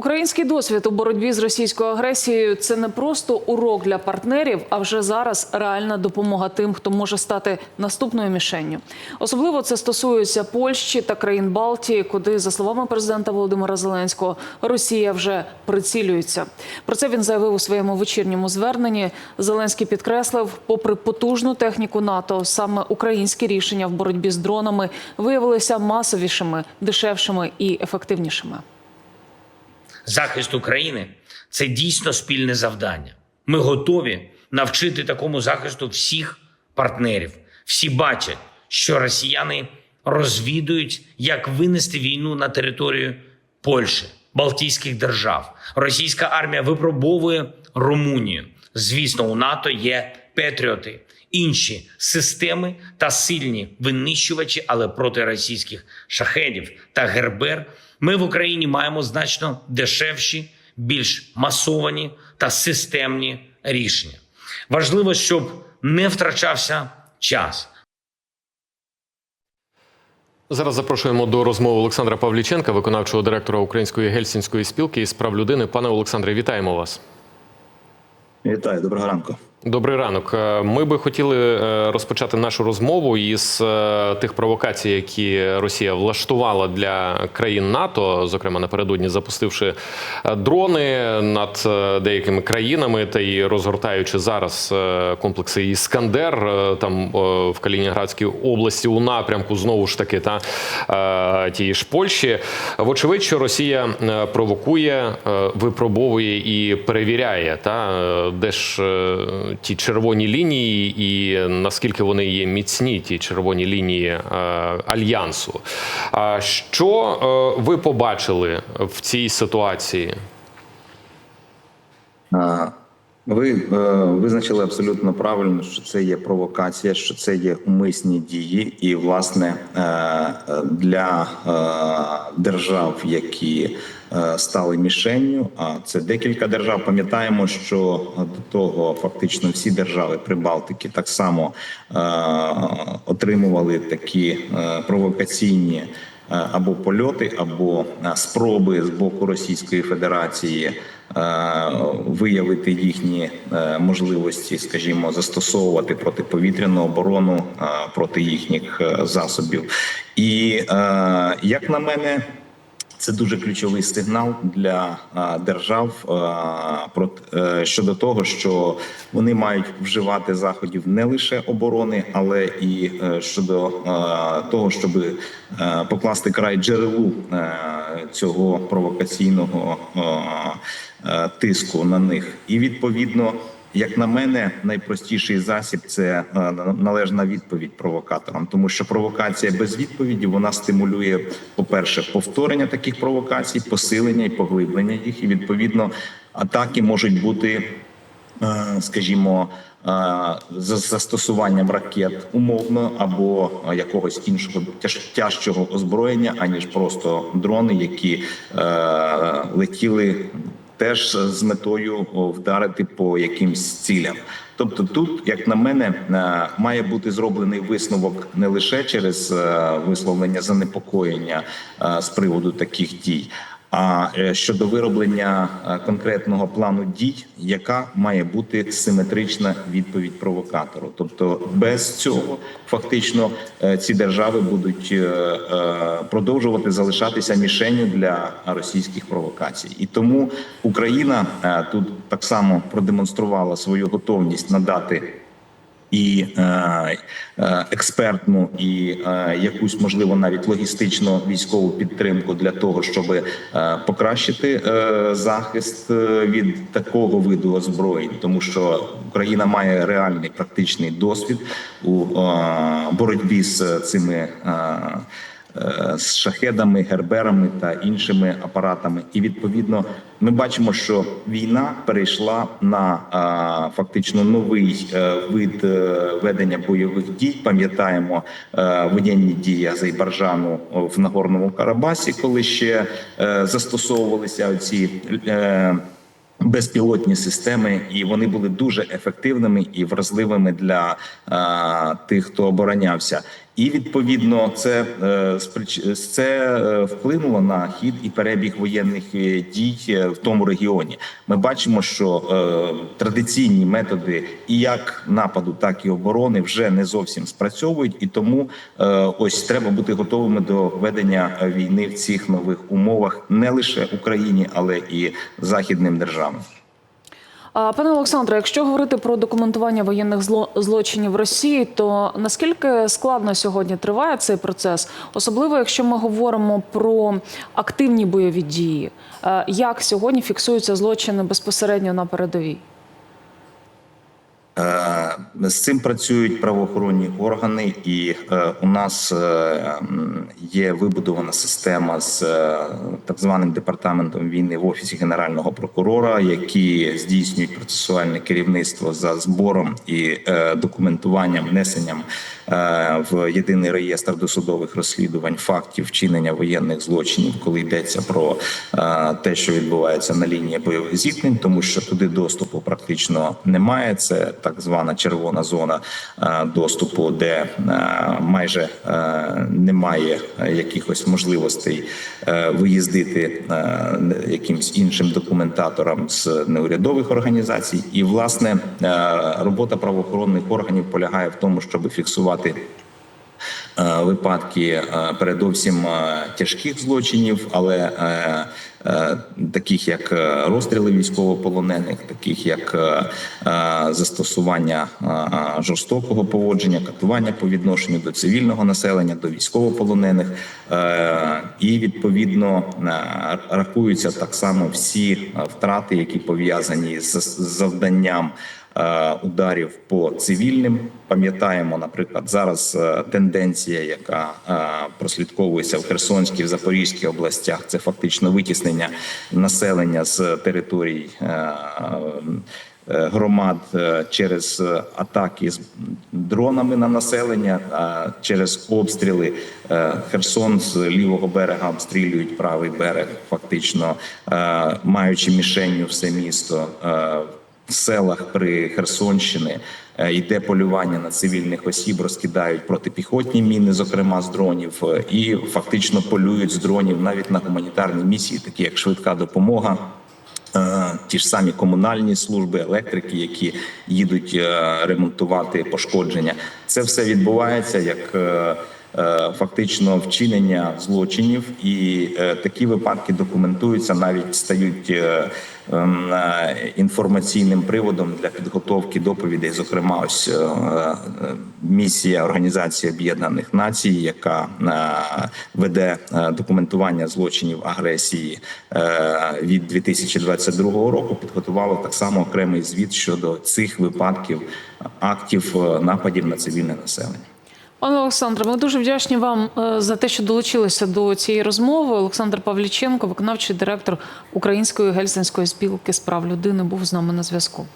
Український досвід у боротьбі з російською агресією це не просто урок для партнерів, а вже зараз реальна допомога тим, хто може стати наступною мішенню. Особливо це стосується Польщі та країн Балтії, куди, за словами президента Володимира Зеленського, Росія вже прицілюється. Про це він заявив у своєму вечірньому зверненні. Зеленський підкреслив, попри потужну техніку НАТО, саме українські рішення в боротьбі з дронами виявилися масовішими, дешевшими і ефективнішими. Захист України це дійсно спільне завдання. Ми готові навчити такому захисту всіх партнерів. Всі бачать, що росіяни розвідують, як винести війну на територію Польщі, Балтійських держав. Російська армія випробовує Румунію. Звісно, у НАТО є Петріоти, інші системи та сильні винищувачі, але проти російських шахедів та гербер ми в Україні маємо значно дешевші, більш масовані та системні рішення. Важливо, щоб не втрачався час. Зараз запрошуємо до розмови Олександра Павліченка, виконавчого директора Української гельсінської спілки із прав людини. Пане Олександре, вітаємо вас. Вітаю, доброго ранку. Добрий ранок. Е, Ми би хотіли е, розпочати нашу розмову із е, тих провокацій, які Росія влаштувала для країн НАТО, зокрема напередодні запустивши дрони над деякими країнами та й розгортаючи зараз комплекси Іскандер там в Калінінградській області у напрямку знову ж таки та тієї ж Польщі. Вочевидь, що Росія провокує, випробовує і перевіряє, та де ж ті червоні лінії, і наскільки вони є міцні, ті червоні лінії е, альянсу. А що е, ви побачили в цій ситуації? Ви е, визначили абсолютно правильно, що це є провокація, що це є умисні дії, і власне е, для е, держав, які е, стали мішенню, а це декілька держав. Пам'ятаємо, що до того фактично всі держави Прибалтики так само е, отримували такі е, провокаційні. е, Або польоти, або е, спроби з боку Російської Федерації виявити їхні е, можливості, скажімо, застосовувати протиповітряну оборону е, проти їхніх е, засобів. І е, як на мене, це дуже ключовий сигнал для держав про е, щодо того, що вони мають вживати заходів не лише оборони, але і е, щодо того, щоб е, покласти край джерелу цього провокаційного тиску на них, і відповідно. Як на мене, найпростіший засіб це е, належна відповідь провокаторам, тому що провокація без відповіді вона стимулює, по-перше, повторення таких провокацій, посилення і поглиблення їх, і відповідно атаки можуть бути, е, скажімо, е, за застосуванням ракет умовно або якогось іншого тяж- тяжчого озброєння, аніж просто дрони, які летіли теж з метою вдарити по якимсь цілям. Тобто, тут, як на мене, е, має бути зроблений висновок не лише через е, висловлення занепокоєння е, з приводу таких дій. А е, щодо вироблення е, конкретного плану дій, яка має бути симетрична відповідь провокатору, тобто без цього фактично е, ці держави будуть продовжувати залишатися мішенню для російських провокацій, і тому Україна тут так само продемонструвала свою готовність надати і е, е, експертну, і е, якусь можливо навіть логістичну військову підтримку для того, щоб покращити захист від такого виду озброєнь, тому що Україна має реальний практичний досвід у боротьбі з цими. Е, е, з шахедами, герберами та іншими апаратами, і відповідно ми бачимо, що війна перейшла на фактично новий е, вид е, ведення бойових дій. Пам'ятаємо е, воєнні дії Азербайджану в Нагорному Карабасі, коли ще е, застосовувалися ці. Е, безпілотні системи, і вони були дуже ефективними і вразливими для е, тих, хто оборонявся. І відповідно це е, це е, вплинуло на хід і перебіг воєнних е, дій в тому регіоні. Ми бачимо, що традиційні методи і як нападу, так і оборони вже не зовсім спрацьовують, і тому ось треба бути готовими до ведення війни в цих нових умовах не лише Україні, але і західним державам. Пане Олександре, якщо говорити про документування воєнних зло- злочинів Росії, то наскільки складно сьогодні триває цей процес, особливо якщо ми говоримо про активні бойові дії, як сьогодні фіксуються злочини безпосередньо на передовій? Е, З цим працюють правоохоронні органи, і е, у нас е, є вибудована система з так званим департаментом війни в офісі генерального прокурора, які здійснюють процесуальне керівництво за збором і документуванням, внесенням в єдиний реєстр досудових розслідувань фактів вчинення воєнних злочинів, коли йдеться про те, що відбувається на лінії бойових зіткнень, тому що туди доступу практично немає. Це так звана червона зона е, доступу, де е, майже е, немає якихось можливостей виїздити якимсь іншим документаторам з неурядових організацій. І власне робота правоохоронних органів полягає в тому, щоб фіксувати випадки передовсім тяжких злочинів, але таких як е, розстріли військовополонених, таких як е, е, застосування е, жорстокого поводження, катування по відношенню до цивільного населення, до військовополонених, Е, і відповідно е, рахуються так само всі е, втрати, які пов'язані з завданням е, ударів по цивільним. Пам'ятаємо, наприклад, зараз е, тенденція, яка е, прослідковується в Херсонській, в Запорізькій областях, це фактично витіснення населення з територій. е, е, Громад е, через е, атаки з дронами на населення, а через обстріли Е, Херсон з лівого берега обстрілюють правий берег, фактично е, маючи мішенню все місто. В селах при Херсонщини е, йде полювання на цивільних осіб, розкидають протипіхотні міни, зокрема з дронів, е, і фактично полюють з дронів навіть на гуманітарні місії, такі як швидка допомога. Е, Ті ж самі комунальні служби, електрики, які їдуть ремонтувати пошкодження, це все відбувається як фактично вчинення злочинів, і е, такі випадки документуються, навіть стають е, ем, е, інформаційним приводом для підготовки доповідей. Зокрема, ось е, е, місія Організації Об'єднаних Націй, яка е, веде е, документування злочинів агресії е, від 2022 року, підготувала так само окремий звіт щодо цих випадків актів е, нападів на цивільне населення. Пане Олександре, ми дуже вдячні вам е, за те, що долучилися до цієї розмови. Олександр Павліченко, виконавчий директор Української гельсінської спілки з прав людини, був з нами на зв'язку.